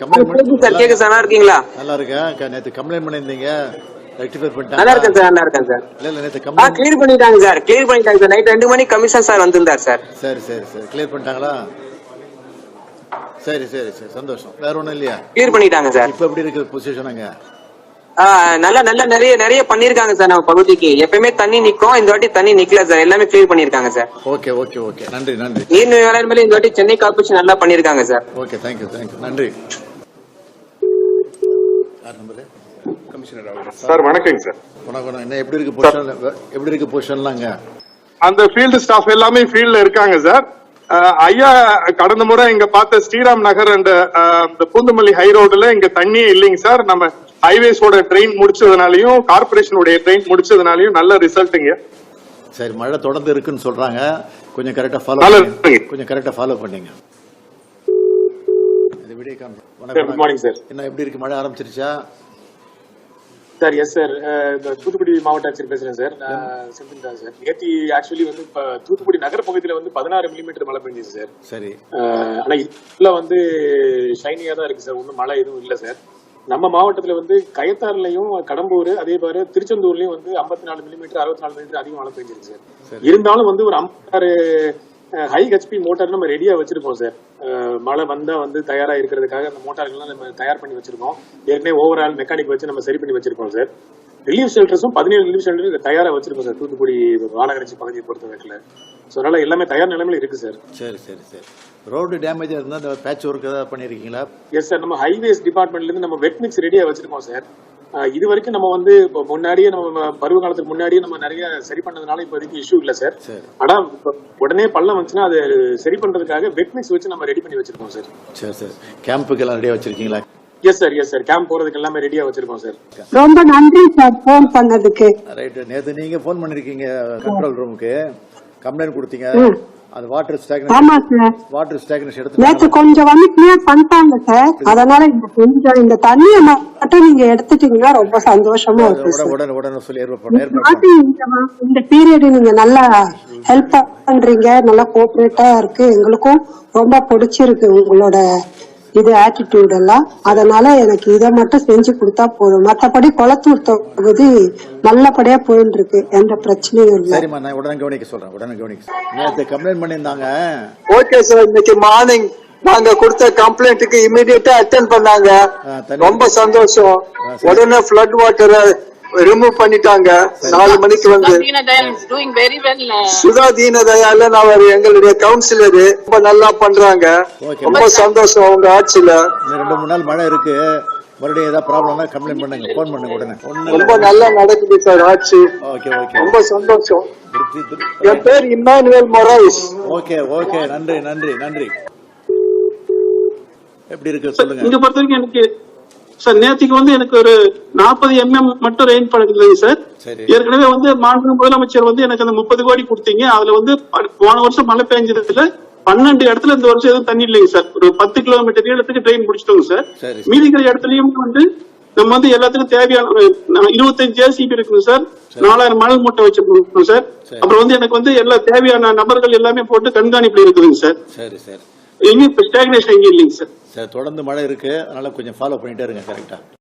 நல்லா இருக்கீங்களா நல்லா இருக்கேன் க- நேத்து கம்ப்ளைண்ட் பண்ணியிருந்தீங்க. ரெக்டிஃபை பண்ணிட்டாங்க. நல்லா இருக்கேன் சார் நல்லா இருக்கேன் சார். இல்ல இல்ல நேத்து ஆ கம்ப்ளைண்ட் கிளியர் பண்ணிட்டாங்க சார் கிளியர் பண்ணிட்டாங்க சார். நைட் ரெண்டு மணிக்கு கமிஷன் சார் வந்திருந்தார் சார். சரி சரி சரி. கிளியர் பண்ணிட்டாங்களா? சரி சரி சரி. சந்தோஷம். வேற ஒண்ணும் இல்லையா? கிளியர் பண்ணிட்டாங்க சார். இப்ப எப்படி இருக்கு பொசிஷன் அங்க? ஆ, நல்லா நல்லா நிறைய நிறைய பண்ணிருக்காங்க சார் நம்ம பகுதிக்கு. எப்பயுமே தண்ணி நிக்கும். இந்த வாட்டி தண்ணி நிக்கல சார். எல்லாமே கிளியர் பண்ணிருக்காங்க சார். Okay okay okay. நன்றி நன்றி. நீர் மேலாண்மையில இந்த வாட்டி சென்னை கார்பரேஷன் நல்லா பண்ணிருக்காங்க sir. Okay thank you thank you நன்றி. சார் வணக்கங்க சார். வணக்கம். என்ன எப்படி இருக்கு பொசிஷன் எப்படி இருக்கு பொசிஷன்லாம் அங்க அந்த ஃபீல்டு ஸ்டாஃப் எல்லாமே ஃபீல்ட்ல இருக்காங்க சார். ஐயா கடந்த முறை இங்க பார்த்த ஸ்ரீராம் நகர் அண்ட் இந்த பூந்தமல்லி ஹை ரோடுல இங்க தண்ணியே இல்லைங்க சார். நம்ம ஹைவேஸோட ட்ரெயின் முடிச்சதுனாலயும் கார்பரேஷனுடைய ட்ரெயின் முடிச்சதுனாலயும் நல்ல ரிசல்ட்டுங்க சரி மழை தொடர்ந்து இருக்குன்னு சொல்றாங்க. கொஞ்சம் கரெக்டா ஃபாலோ கொஞ்சம் கரெக்டா ஃபாலோ பண்ணீங்க. Good morning, sir. என்ன எப்படி இருக்கு? மழை ஆரம்பிச்சிருச்சா? சார் எஸ் சார் இந்த தூத்துக்குடி மாவட்ட ஆட்சியர் பேசுறேன் சார் செந்தில் தான் சார் நேற்று ஆக்சுவலி வந்து இப்ப தூத்துக்குடி நகர பகுதியில வந்து பதினாறு மில்லிமீட்டர் மழை பெஞ்சுது சார். சரி ஆனா இதுல வந்து ஷைனியா தான் இருக்கு சார் ஒன்றும் மழை எதுவும் இல்ல சார் நம்ம மாவட்டத்துல வந்து கயத்தாறுலயும் கடம்பூர் அதே மாதிரி திருச்செந்தூர்லயும் வந்து ஐம்பத்தி நாலு மில்லிமீட்டர் அறுபத்தி நாலு மில்லிமீட்டர் அதிகம் மழை பெஞ்சிருக்கு சார். இருந்தாலும் வந்து ஒரு ஐம்பத்தாறு ஹை ஹெச்பி மோட்டார் நம்ம ரெடியா வச்சிருப்போம் சார் மழை வந்தா வந்து தயாரா இருக்கிறதுக்காக அந்த மோட்டார்கள்லாம் நம்ம தயார் பண்ணி வச்சிருக்கோம். ஏற்கனவே ஓவரால் மெக்கானிக் வச்சு நம்ம சரி பண்ணி வச்சிருக்கோம் சார் ரிலீஃப் ஷெல்டர்ஸும் பதினேழு ரிலீஃப் ஷெல்டர் தயாரா வச்சிருக்கோம் சார். தூத்துக்குடி மாநகராட்சி பகுதியை பொறுத்த வரைக்கும் ஸோ அதனால எல்லாமே தயார் நிலைமையில இருக்கு சார். சரி சரி சரி. ரோடு டேமேஜ் இருந்தா இந்த பேட்ச் ஒர்க் ஏதாவது பண்ணிருக்கீங்களா? எஸ் சார் நம்ம ஹைவேஸ் டிபார்ட்மெண்ட்ல இருந்து நம்ம வெட் மிக்ஸ் ரெடியா வச்சிருக்கோம் சார். இது வரைக்கும் நம்ம வந்து இப்போ முன்னாடியே நம்ம பருவ காலத்துக்கு முன்னாடியே நம்ம நிறைய சரி பண்ணதுனால இப்போதைக்கு இஷ்யூ இல்ல சார். ஆனா இப்ப உடனே பள்ளம் வந்துச்சுன்னா அது சரி பண்றதுக்காக வெட் மிக்ஸ் வச்சு நம்ம ரெடி பண்ணி வச்சிருக்கோம் சார். சரி சரி. கேம்புக்கு எல்லாம் ரெடியா வச்சிருக்கீங்களா? Yes sir yes sir camp போறதுக்கு எல்லாமே ரெடியா வச்சிருக்கோம் சார் ரொம்ப நன்றி சார் போன் பண்ணதுக்கு. ரைட் நேத்து நீங்க ஃபோன் பண்ணிருக்கீங்க கண்ட்ரோல் ரூமுக்கு கம்ப்ளைண்ட் கொடுத்தீங்க. அது வாட்டர் ஸ்டாக்னஸ் ஆமா சார் வாட்டர் ஸ்டாக்னஸ் நேத்து எடுத்து கொஞ்சம் வந்து கிளியர் பண்ணிட்டாங்க சார். அதனால இந்த கொஞ்சம் இந்த தண்ணியை மட்டும் நீங்க எடுத்துட்டீங்கன்னா ரொம்ப சந்தோஷமா இருக்கு சார் உடனே உடனே சொல்லி ஏற்பாடு இந்த பீரியட் நீங்க நல்லா ஹெல்ப் பண்றீங்க நல்லா கோஆபரேட்டா இருக்கு. எங்களுக்கும் ரொம்ப பிடிச்சிருக்கு உங்களோட இது ஆட்டிடியூட் எல்லாம். அதனால எனக்கு இதை மட்டும் செஞ்சு கொடுத்தா போதும். மத்தபடி குளத்தூர் தொகுதி நல்லபடியா போயிட்டு இருக்கு எந்த பிரச்சனையும் இல்லை. சரிம்மா நான் உடனே கவனிக்க சொல்றேன். உடனே கவனிக்க. நேத்து கம்ப்ளைண்ட் பண்ணியிருந்தாங்க. ஓகே சார் இன்னைக்கு மார்னிங் நாங்க கொடுத்த கம்ப்ளைண்ட்டுக்கு இமிடியேட்டா அட்டென்ட் பண்ணாங்க. ரொம்ப சந்தோஷம். உடனே ஃபிளட் வாட்டரை ரிமூவ் பண்ணிட்டாங்க. நாலு மணிக்கு வந்து. doing very well. Uh, Sudha எங்களுடைய கவுன்சிலர் ரொம்ப நல்லா பண்றாங்க. ரொம்ப சந்தோஷம் உங்க ஆட்சியில. ரெண்டு மூணு நாள் மழை இருக்கு. மறுபடியும் ஏதாவது ப்ராப்ளம்னா கம்ப்ளைண்ட் பண்ணுங்க. ஃபோன் பண்ணுங்க உடனே. ரொம்ப நல்லா நடக்குது சார் ஆட்சி. ஓகே ஓகே ரொம்ப சந்தோஷம். என் பேர் இம்மானுவேல் மொரைஸ். ஓகே ஓகே நன்றி நன்றி நன்றி. எப்படி இருக்கு சொல்லுங்க. இங்க பொறுத்த வரைக்கும் எனக்கு சார் நேத்திக்கு வந்து எனக்கு ஒரு நாற்பது எம்எம் மட்டும் ரெயின் பழகுது சார் சரி. ஏற்கனவே வந்து மாண்பு முதலமைச்சர் வந்து எனக்கு அந்த முப்பது கோடி கொடுத்தீங்க. அதுல வந்து போன வருஷம் மழை பெஞ்சதுல பன்னெண்டு இடத்துல இந்த வருஷம் எதுவும் தண்ணி இல்லைங்க சார் ஒரு பத்து கிலோமீட்டர் நீளத்துக்கு ட்ரெயின் முடிச்சிட்டோங்க சார் சரி. மீதி இருக்கிற இடத்துலயும் வந்து நம்ம வந்து எல்லாத்துக்கும் தேவையான இருபத்தஞ்சு ஜேசிபி இருக்குங்க சார். நாலாயிரம் மணல் மூட்டை வச்சிருக்கோம் சார் சரி. அப்புறம் வந்து எனக்கு வந்து எல்லா தேவையான நபர்கள் எல்லாமே போட்டு கண்காணிப்புல இருக்குதுங்க சார் எங்கேயும் ஸ்டாக்னேஷன் எங்கேயும் இல்லைங்க சரி தொடர்ந்து மழை இருக்குது அதனால் கொஞ்சம் ஃபாலோ பண்ணிட்டே இருங்க கரெக்டாக